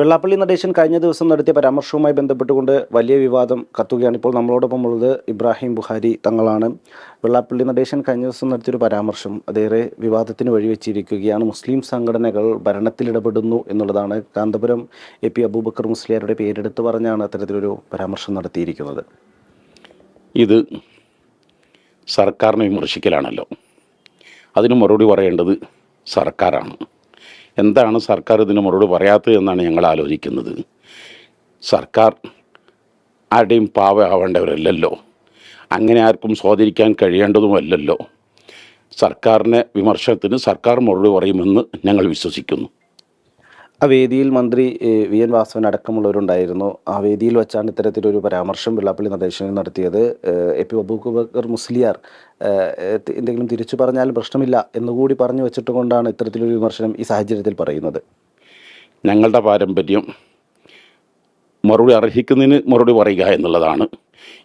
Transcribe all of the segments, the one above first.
വെള്ളാപ്പള്ളി നടേശൻ കഴിഞ്ഞ ദിവസം നടത്തിയ പരാമർശവുമായി ബന്ധപ്പെട്ടുകൊണ്ട് വലിയ വിവാദം കത്തുകയാണ്. ഇപ്പോൾ നമ്മളോടൊപ്പം ഉള്ളത് ഇബ്രാഹിം ബുഹാരി തങ്ങളാണ്. വെള്ളാപ്പള്ളി നടേശൻ കഴിഞ്ഞ ദിവസം നടത്തിയൊരു പരാമർശം അതേറെ വിവാദത്തിന് വഴിവെച്ചിരിക്കുകയാണ്. മുസ്ലിം സംഘടനകൾ ഭരണത്തിൽ ഇടപെടുന്നു എന്നുള്ളതാണ്. കാന്തപുരം എ പി അബൂബക്കർ മുസ്ലിയാരുടെ പേരെടുത്ത് പറഞ്ഞാണ് അത്തരത്തിലൊരു പരാമർശം നടത്തിയിരിക്കുന്നത്. ഇത് സർക്കാരിനെ വിമർശിക്കലാണല്ലോ. അതിന് മറുപടി പറയേണ്ടത് സർക്കാരാണ്. എന്താണ് സർക്കാർ ഇതിന് മറുപടി പറയാത്തത് എന്നാണ് ഞങ്ങൾ ആലോചിക്കുന്നത്. സർക്കാർ ആരുടെയും പാവ ആവേണ്ടവരല്ലല്ലോ അങ്ങനെ ആർക്കും സ്വാധീനിക്കാൻ കഴിയേണ്ടതുമല്ലല്ലോ. സർക്കാരിനെ വിമർശനത്തിന് സർക്കാർ മറുപടി പറയുമെന്ന് ഞങ്ങൾ വിശ്വസിക്കുന്നു. ആ വേദിയിൽ മന്ത്രി വി. എൻ. വാസവൻ അടക്കമുള്ളവരുണ്ടായിരുന്നു. ആ വേദിയിൽ വെച്ചാണ് ഇത്തരത്തിലൊരു പരാമർശം വെള്ളാപ്പള്ളി നടേശനിൽ നടത്തിയത്. എ. പി. അബൂബക്കർ മുസ്ലിയാർ എന്തെങ്കിലും തിരിച്ചു പറഞ്ഞാലും പ്രശ്നമില്ല എന്നുകൂടി പറഞ്ഞു വെച്ചിട്ട് കൊണ്ടാണ് ഇത്തരത്തിലൊരു വിമർശനം ഈ സാഹചര്യത്തിൽ പറയുന്നത്. ഞങ്ങളുടെ പാരമ്പര്യം മറുപടി അർഹിക്കുന്നതിന് മറുപടി പറയുക എന്നുള്ളതാണ്.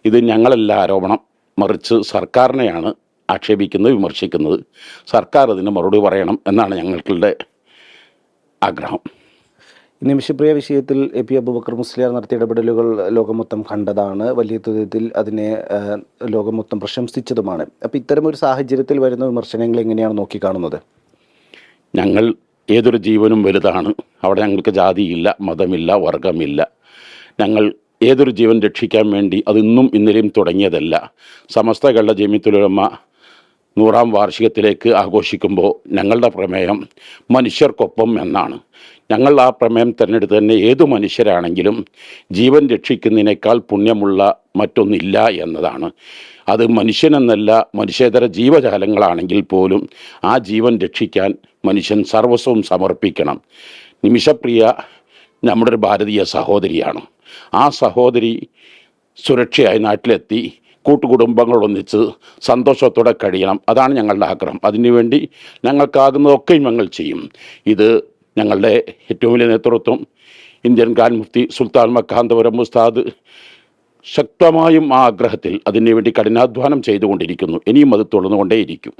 ഇത് ഞങ്ങളല്ല ആരോപണം മറിച്ച് സർക്കാരിനെയാണ് ആക്ഷേപിക്കുന്നത് വിമർശിക്കുന്നത്. സർക്കാർ അതിന് മറുപടി പറയണം എന്നാണ് ഞങ്ങളുടെ ആഗ്രഹം. നിമിഷപ്രിയ വിഷയത്തിൽ എ പി അബുബക്കർ മുസ്ലിയാർ നടത്തിയ ഇടപെടലുകൾ ലോകമൊത്തം കണ്ടതാണ്. വലിയ തോതിൽ അതിനെ ലോകമൊത്തം പ്രശംസിച്ചതുമാണ്. അപ്പോൾ ഇത്തരമൊരു സാഹചര്യത്തിൽ വരുന്ന വിമർശനങ്ങൾ എങ്ങനെയാണ് നോക്കിക്കാണുന്നത്? ഞങ്ങൾ ഏതൊരു ജീവനും വലുതാണ്. അവിടെ ഞങ്ങൾക്ക് ജാതിയില്ല മതമില്ല വർഗമില്ല. ഞങ്ങൾ ഏതൊരു ജീവൻ രക്ഷിക്കാൻ വേണ്ടി അതിന്നും ഇന്നും ഇന്നലെയും തുടങ്ങിയതല്ല. സമസ്ത കള്ള ജമിത്തുലമ നൂറാം വാർഷികത്തിലേക്ക് ആഘോഷിക്കുമ്പോൾ ഞങ്ങളുടെ പ്രമേയം മനുഷ്യർക്കൊപ്പം എന്നാണ്. ഞങ്ങൾ ആ പ്രമേയം തിരഞ്ഞെടുത്ത് തന്നെ ഏതു മനുഷ്യരാണെങ്കിലും ജീവൻ രക്ഷിക്കുന്നതിനേക്കാൾ പുണ്യമുള്ള മറ്റൊന്നില്ല എന്നതാണ്. അത് മനുഷ്യനെന്നല്ല മനുഷ്യേതര ജീവജാലങ്ങളാണെങ്കിൽ പോലും ആ ജീവൻ രക്ഷിക്കാൻ മനുഷ്യൻ സർവസ്വവും സമർപ്പിക്കണം. നിമിഷപ്രിയ നമ്മുടെ ഒരു ഭാരതീയ സഹോദരിയാണ്. ആ സഹോദരി സുരക്ഷയായി നാട്ടിലെത്തി. കൂട്ടുകുടുംബങ്ങളൊന്നിച്ച് സന്തോഷത്തോടെ കഴിയണം. അതാണ് ഞങ്ങളുടെ ആഗ്രഹം. അതിനുവേണ്ടി ഞങ്ങൾക്കാകുന്നതൊക്കെ ഞങ്ങൾ ചെയ്യും. ഇത് ഞങ്ങളുടെ ഏറ്റവും വലിയ നേതൃത്വം ഇന്ത്യൻ ഖാൻ മുഫ്തി സുൽത്താൻ മക്കാന്തപുരം ഉസ്താദ് ശക്തമായും ആ ആഗ്രഹത്തിൽ അതിനുവേണ്ടി കഠിനാധ്വാനം ചെയ്തുകൊണ്ടിരിക്കുന്നു. ഇനിയും അത് തുടർന്നുകൊണ്ടേയിരിക്കും.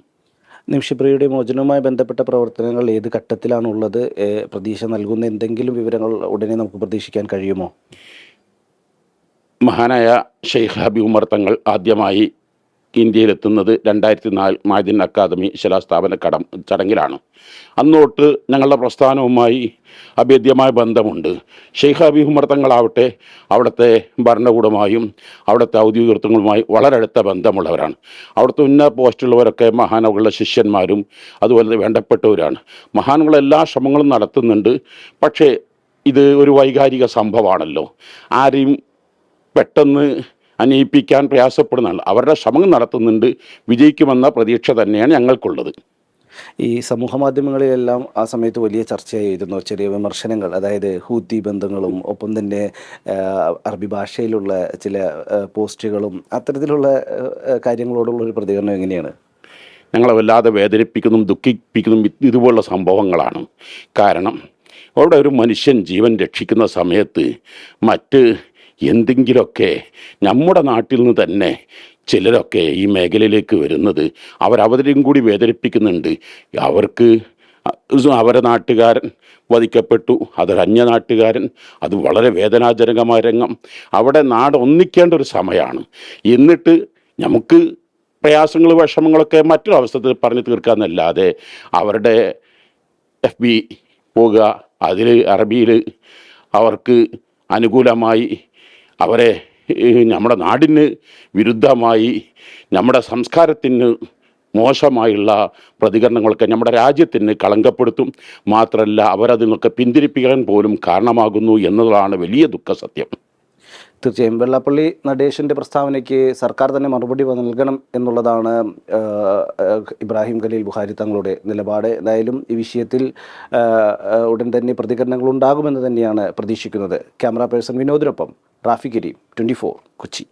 നിമിഷപ്രിയയുടെ മോചനവുമായി ബന്ധപ്പെട്ട പ്രവർത്തനങ്ങൾ ഏത് ഘട്ടത്തിലാണുള്ളത്? പ്രതീക്ഷ നൽകുന്ന എന്തെങ്കിലും വിവരങ്ങൾ ഉടനെ നമുക്ക് പ്രതീക്ഷിക്കാൻ കഴിയുമോ? മഹാനായ ഷെയ്ഖ് ഹബി ഉമർ തങ്ങൾ ആദ്യമായി ഇന്ത്യയിലെത്തുന്നത് രണ്ടായിരത്തി നാല് മാദിൻ അക്കാദമി ശിലാസ്ഥാപന കടം ചടങ്ങിലാണ്. അന്നോട്ട് ഞങ്ങളുടെ പ്രസ്ഥാനവുമായി അഭേദ്യമായ ബന്ധമുണ്ട്. ഷെയ്ഖ് ഹബി ഉമർ തങ്ങളാവട്ടെ അവിടുത്തെ ഭരണകൂടമായും അവിടുത്തെ ഔദ്യോഗികൃത്വങ്ങളുമായി വളരെ അടുത്ത ബന്ധമുള്ളവരാണ്. അവിടുത്തെ ഉന്ന പോസ്റ്റുള്ളവരൊക്കെ മഹാനവകളുടെ ശിഷ്യന്മാരും അതുപോലെ വേണ്ടപ്പെട്ടവരാണ്. മഹാനുകൾ എല്ലാ ശ്രമങ്ങളും നടത്തുന്നുണ്ട്. പക്ഷേ ഇത് ഒരു വൈകാരിക സംഭവമാണല്ലോ. ആരെയും പെട്ടെന്ന് അനയിപ്പിക്കാൻ പ്രയാസപ്പെടുന്നതാണ് അവരുടെ ശ്രമം നടത്തുന്നുണ്ട്. വിജയിക്കുമെന്ന പ്രതീക്ഷ തന്നെയാണ് ഞങ്ങൾക്കുള്ളത്. ഈ സമൂഹ മാധ്യമങ്ങളിലെല്ലാം ആ സമയത്ത് വലിയ ചർച്ചയായിരുന്നു ചെറിയ വിമർശനങ്ങൾ അതായത് ഹൂത്തി ബന്ധങ്ങളും ഒപ്പം തന്നെ അറബി ഭാഷയിലുള്ള ചില പോസ്റ്റുകളും അത്തരത്തിലുള്ള കാര്യങ്ങളോടുള്ള ഒരു പ്രതികരണം എങ്ങനെയാണ്? ഞങ്ങളെ വല്ലാതെ വേദനിപ്പിക്കുന്നതും ദുഃഖിപ്പിക്കുന്നതും ഇതുപോലുള്ള സംഭവങ്ങളാണ്. കാരണം അവിടെ ഒരു മനുഷ്യൻ ജീവൻ രക്ഷിക്കുന്ന സമയത്ത് മറ്റ് എന്തെങ്കിലുമൊക്കെ നമ്മുടെ നാട്ടിൽ നിന്ന് തന്നെ ചിലരൊക്കെ ഈ മേഖലയിലേക്ക് വരുന്നത് അവരവരെയും കൂടി വേദനിപ്പിക്കുന്നുണ്ട്. അവർക്ക് അവരെ നാട്ടുകാരൻ വധിക്കപ്പെട്ടു അതൊരു അന്യനാട്ടുകാരൻ അത് വളരെ വേദനാജനകമായ രംഗം. അവിടെ നാട് ഒന്നിക്കേണ്ട ഒരു സമയമാണ് എന്നിട്ട് നമുക്ക് പ്രയാസങ്ങൾ വിഷമങ്ങളൊക്കെ മറ്റൊരു അവസരത്തിൽ പറഞ്ഞു തീർക്കാമെന്നല്ലാതെ അവരുടെ എഫ് ബി പോകുക അതിൽ അറബിയിൽ അവർക്ക് അനുകൂലമായി അവരെ നമ്മുടെ നാടിന് വിരുദ്ധമായി നമ്മുടെ സംസ്കാരത്തിന് മോശമായുള്ള പ്രതികരണങ്ങളൊക്കെ നമ്മുടെ രാജ്യത്തിന് കളങ്കപ്പെടുത്തും. മാത്രമല്ല അവരതിനൊക്കെ പിന്തിരിപ്പിക്കാൻ പോലും കാരണമാകുന്നു എന്നതാണ് വലിയ ദുഃഖസത്യം. തീർച്ചയായും. വെള്ളാപ്പള്ളി നടേശന്റെ പ്രസ്താവനയ്ക്ക് സർക്കാർ തന്നെ മറുപടി നൽകണം എന്നുള്ളതാണ് ഇബ്രാഹിം ഖലീൽ ബുഹാരി തങ്ങളുടെ നിലപാട്. എന്തായാലും ഈ വിഷയത്തിൽ ഉടൻ തന്നെ പ്രതികരണങ്ങൾ ഉണ്ടാകുമെന്ന് തന്നെയാണ് പ്രതീക്ഷിക്കുന്നത്. ക്യാമറ പേഴ്സൺ വിനോദിനൊപ്പം റാഫി കരീം ട്വന്റി ഫോർ കൊച്ചി.